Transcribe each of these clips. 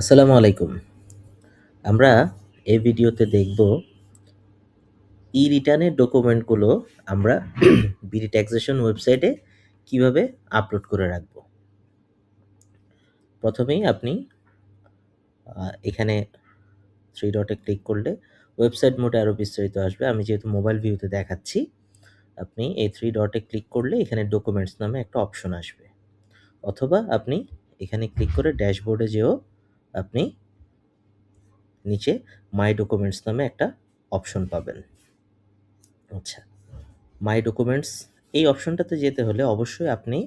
আসসালামু আলাইকুম। আমরা এই ভিডিওতে দেখব ই রিটার্নের ডকুমেন্টগুলো আমরা বিডি ট্যাক্সেশন ওয়েবসাইটে কীভাবে আপলোড করে রাখব। প্রথমেই আপনি এখানে থ্রি ডটে ক্লিক করলে ওয়েবসাইট মোডে আরও বিস্তারিত আসবে। আমি যেহেতু মোবাইল ভিউতে দেখাচ্ছি, আপনি এই থ্রি ডটে ক্লিক করলে এখানে ডকুমেন্টস নামে একটা অপশন আসবে। অথবা আপনি এখানে ক্লিক করে ড্যাশবোর্ডে যেও আপনি নিচে মাই ডকুমেন্টস নামে একটা অপশন পাবেন। আচ্ছা মাই ডকুমেন্টস এই অপশনটাতে যেতে হলে অবশ্যই আপনি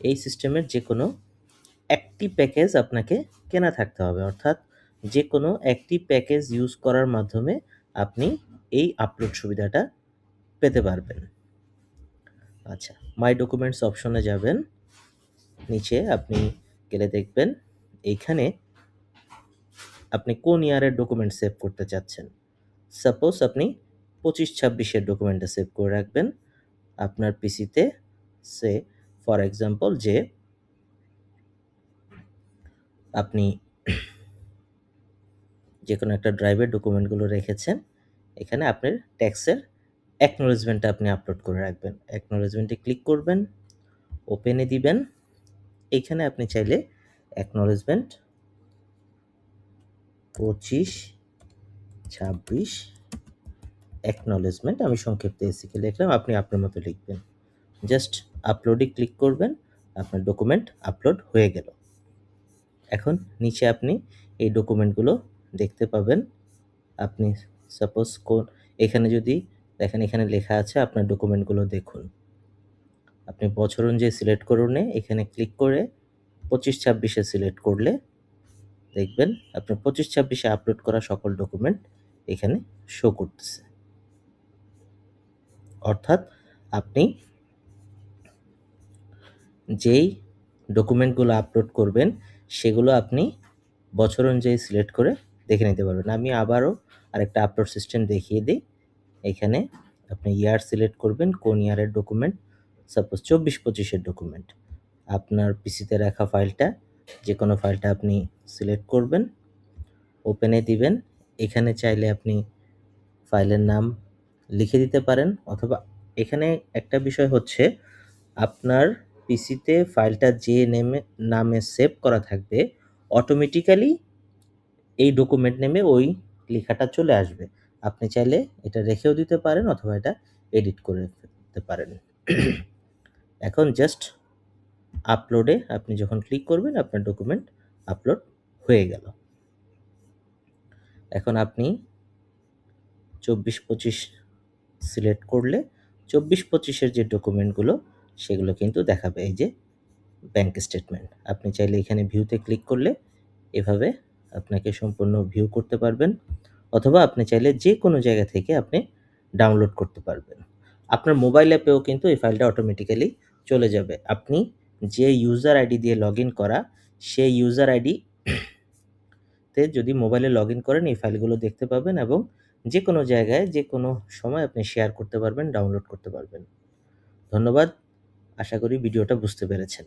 এই সিস্টেমের যে কোনো একটি প্যাকেজ আপনাকে কেনা থাকতে হবে। অর্থাৎ যে কোনো একটি প্যাকেজ ইউজ করার মাধ্যমে আপনি এই আপলোড সুবিধাটা পেতে পারবেন। আচ্ছা মাই ডকুমেন্টস অপশনে যাবেন। নিচে আপনি গেলে দেখবেন, এইখানে আপনি কোন ইয়ারের ডকুমেন্ট সেভ করতে চাচ্ছেন? সাপোজ আপনি পঁচিশ ছাব্বিশের ডকুমেন্টটা সেভ করে রাখবেন। আপনার পিসিতে সে ফর এক্সাম্পল যে আপনি যে কোনো একটা ড্রাইভের ডকুমেন্টগুলো রেখেছেন, এখানে আপনার ট্যাক্সের অ্যাকনোলেজমেন্টটা আপনি আপলোড করে রাখবেন। অ্যাকনোলেজমেন্টে ক্লিক করবেন ওপেনে দিবেন। এইখানে আপনি চাইলে অ্যাকনোলেজমেন্ট পঁচিশ, ছাব্বিশ অ্যাকনোলেজমেন্ট আমি সংক্ষিপ্ত এসিকে লিখলাম, আপনি আপনার মতো লিখবেন। জাস্ট আপলোডে ক্লিক করবেন, আপনার ডকুমেন্ট আপলোড হয়ে গেল। এখন নিচে আপনি এই ডকুমেন্টগুলো দেখতে পাবেন। আপনি সাপোজ কোন এখানে যদি দেখেন, এখানে লেখা আছে আপনার ডকুমেন্টগুলো দেখুন। আপনি বছর অনুযায়ী সিলেক্ট করুন এখানে ক্লিক করে পঁচিশ, ছাব্বিশে সিলেক্ট করলে দেখবেন, আপনার পঁচিশ ছাব্বিশে আপলোড করা সকল ডকুমেন্ট এখানে শো করতেছে। অর্থাৎ আপনি যেই ডকুমেন্টগুলো আপলোড করবেন, সেগুলো আপনি বছর অনুযায়ী সিলেক্ট করে দেখে নিতে পারবেন। আমি আবারও আরেকটা আপলোড সিস্টেম দেখিয়ে দিই। এখানে আপনি ইয়ার সিলেক্ট করবেন, কোন ইয়ারের ডকুমেন্ট সাপোজ চব্বিশ পঁচিশের ডকুমেন্ট আপনার পিসিতে রাখা ফাইলটা যে কোনো ফাইলটা আপনি সিলেক্ট করবেন ওপেনে দিবেন। এখানে চাইলে আপনি ফাইলের নাম লিখে দিতে পারেন অথবা এখানে একটা বিষয় হচ্ছে, আপনার পিসিতে ফাইলটা যে নেমে, নামে সেভ করা থাকবে অটোমেটিক্যালি এই ডকুমেন্ট নেমে ওই লেখাটা চলে আসবে। আপনি চাইলে এটা রেখেও দিতে পারেন অথবা এটা এডিট করে দিতে পারেন। এখন জাস্ট আপলোডে আপনি যখন ক্লিক করবেন, আপনার ডকুমেন্ট আপলোড হয়ে গেল। এখন আপনি চব্বিশ পঁচিশ সিলেক্ট করলে চব্বিশ পঁচিশের যে ডকুমেন্টগুলো সেগুলো কিন্তু দেখাবে। এই যে ব্যাংক স্টেটমেন্ট আপনি চাইলে এখানে ভিউতে ক্লিক করলে এভাবে আপনাকে সম্পূর্ণ ভিউ করতে পারবেন, অথবা আপনি চাইলে যে কোনো জায়গা থেকে আপনি ডাউনলোড করতে পারবেন। আপনার মোবাইল অ্যাপেও কিন্তু এই ফাইলটা অটোমেটিক্যালি চলে যাবে। আপনি যে ইউজার আইডি দিয়ে লগ করা, সেই ইউজার আইডি তে যদি মোবাইলে লগ করেন, এই ফাইলগুলো দেখতে পাবেন এবং যে কোনো জায়গায় যে কোনো সময় আপনি শেয়ার করতে পারবেন ডাউনলোড করতে পারবেন। ধন্যবাদ। আশা করি ভিডিওটা বুঝতে পেরেছেন।